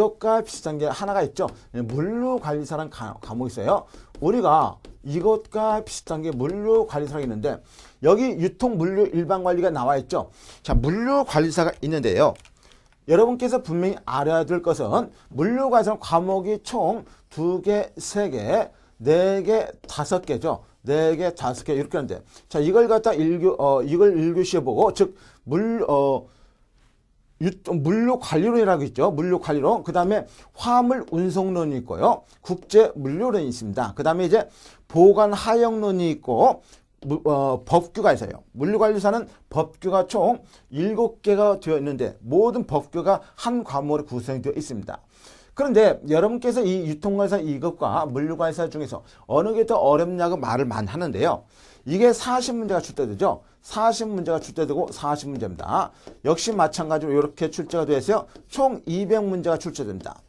이것과 비슷한 게 하나가 있죠. 물류관리사라는 가- 과목이 있어요. 우리가 이것과 비슷한 게 물류관리사가 있는데 여기 유통 물류 일반 관리가 나와 있죠. 자, 물류관리사가 있는데요. 여러분께서 분명히 알아야 될 것은 물류관리사 과목이 총 두 개, 세 개, 네 개, 다섯 개죠. 네 개, 다섯 개 이렇게 하는데 자, 이걸 갖다 일교 어 이걸 일교시해 보고 즉 물어 유- 물류 관리론이라고 있죠. 물류 관리론. 그 다음에 화물 운송론이 있고요. 국제 물류론이 있습니다. 그 다음에 이제 보관 하역론이 있고 무- 어, 법규가 있어요. 물류관리사는 법규가 총 7개가 되어 있는데 모든 법규가 한 과목으로 구성되어 있습니다. 그런데 여러분께서 이 유통관리사 이것과 물류관리사 중에서 어느 게 더 어렵냐고 말을 많이 하는데요. 이게 40문제가 출제되죠. 40문제가 출제되고 40문제입니다. 역시 마찬가지로 이렇게 출제가 되어서요. 총 200문제가 출제됩니다.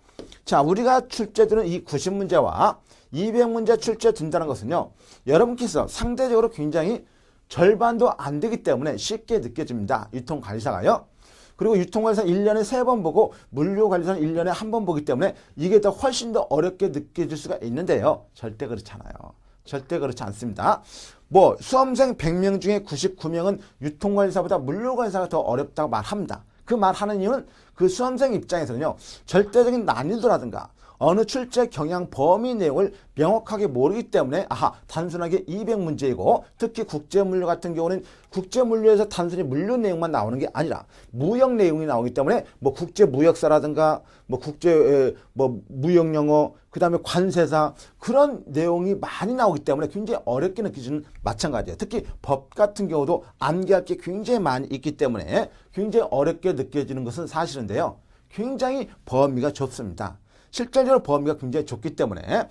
자, 우리가 출제되는 이 90문제와 200문제 출제된다는 것은요. 여러분께서 상대적으로 굉장히 절반도 안 되기 때문에 쉽게 느껴집니다. 유통관리사가요. 그리고 유통관리사 1년에 3번 보고 물류관리사는 1년에 한번 보기 때문에 이게 더 훨씬 더 어렵게 느껴질 수가 있는데요. 절대 그렇잖아요. 절대 그렇지 않습니다. 뭐 수험생 100명 중에 99명은 유통관리사보다 물류관리사가 더 어렵다고 말합니다. 그 말하는 이유는 그 수험생 입장에서는요. 절대적인 난이도라든가 어느 출제 경향 범위 내용을 명확하게 모르기 때문에 아하 단순하게 200문제이고 특히 국제물류 같은 경우는 국제물류에서 단순히 물류 내용만 나오는 게 아니라 무역 내용이 나오기 때문에 뭐 국제무역사라든가 뭐 국제 에, 뭐 무역 영어 그 다음에 관세사 그런 내용이 많이 나오기 때문에 굉장히 어렵게 느껴지는 마찬가지예요. 특히 법 같은 경우도 암기할 게 굉장히 많이 있기 때문에 굉장히 어렵게 느껴지는 것은 사실인데 요. 굉장히 범위가 좁습니다. 실질적으로 범위가 굉장히 좁기 때문에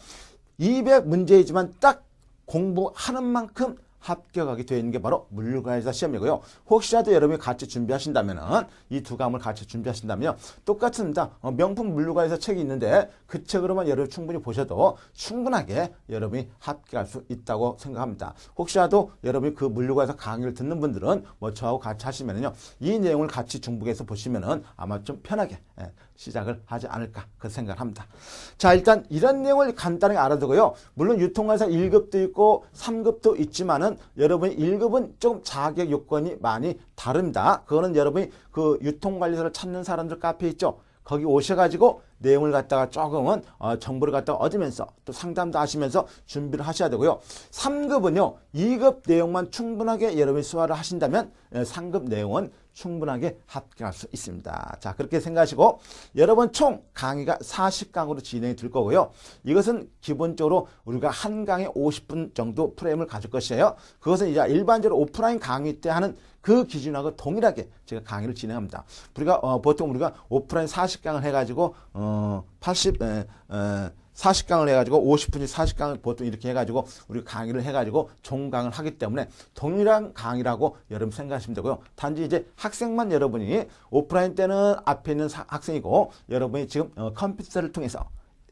200문제이지만 딱 공부하는 만큼 합격하게 되어 있는 게 바로 물류관리사 시험이고요. 혹시라도 여러분이 같이 준비하신다면은 이두 과목을 같이 준비하신다면 똑같습니다. 어, 명품 물류관리사 책이 있는데 그 책으로만 여러분 충분히 보셔도 충분하게 여러분이 합격할 수 있다고 생각합니다. 혹시라도 여러분이 그 물류관리사 강의를 듣는 분들은 뭐 저하고 같이 하시면은요 이 내용을 같이 중복해서 보시면은 아마 좀 편하게 예, 시작을 하지 않을까 그 생각을 합니다. 자 일단 이런 내용을 간단하게 알아두고요. 물론 유통관리사 1급도 있고 3급도 있지만은 여러분이 1급은 좀 자격 요건이 많이 다릅니다. 그거는 여러분이 그 유통관리사를 찾는 사람들 카페 있죠. 거기 오셔가지고 내용을 갖다가 조금은 어, 정보를 갖다가 얻으면서 또 상담도 하시면서 준비를 하셔야 되고요. 3급은요. 2급 내용만 충분하게 여러분이 수화를 하신다면 예, 3급 내용은 충분하게 합격할 수 있습니다. 자 그렇게 생각하시고 여러분 총 강의가 40강으로 진행이 될 거고요. 이것은 기본적으로 우리가 한 강에 50분 정도 프레임을 가질 것이에요. 그것은 이제 일반적으로 오프라인 강의 때 하는 그 기준하고 동일하게 제가 강의를 진행합니다. 우리가 어, 보통 우리가 오프라인 40강을 해가지고 어, 80 에, 에, 40강을 해가지고 50분이 40강을 보통 이렇게 해가지고 우리가 강의를 해가지고 종강을 하기 때문에 동일한 강의라고 여러분 생각하시면 되고요. 단지 이제 학생만 여러분이 오프라인 때는 앞에 있는 사- 학생이고 여러분이 지금 어, 컴퓨터를 통해서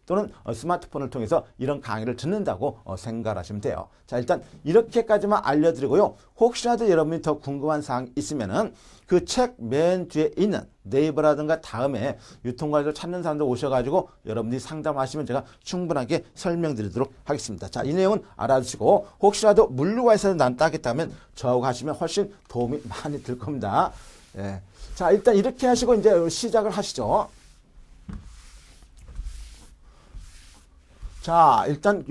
또는 어, 스마트폰을 통해서 이런 강의를 듣는다고 어, 생각하시면 돼요. 자, 일단 이렇게까지만 알려드리고요. 혹시라도 여러분이 더 궁금한 사항 있으면은 그 책 맨 뒤에 있는 네이버라든가 다음에 유통관리를 찾는 사람들 오셔가지고 여러분들이 상담하시면 제가 충분하게 설명드리도록 하겠습니다. 자, 이 내용은 알아두시고 혹시라도 물류관에서 난 따겠다면 저하고 하시면 훨씬 도움이 많이 될 겁니다. 예. 자, 일단 이렇게 하시고 이제 시작을 하시죠. 자, 일단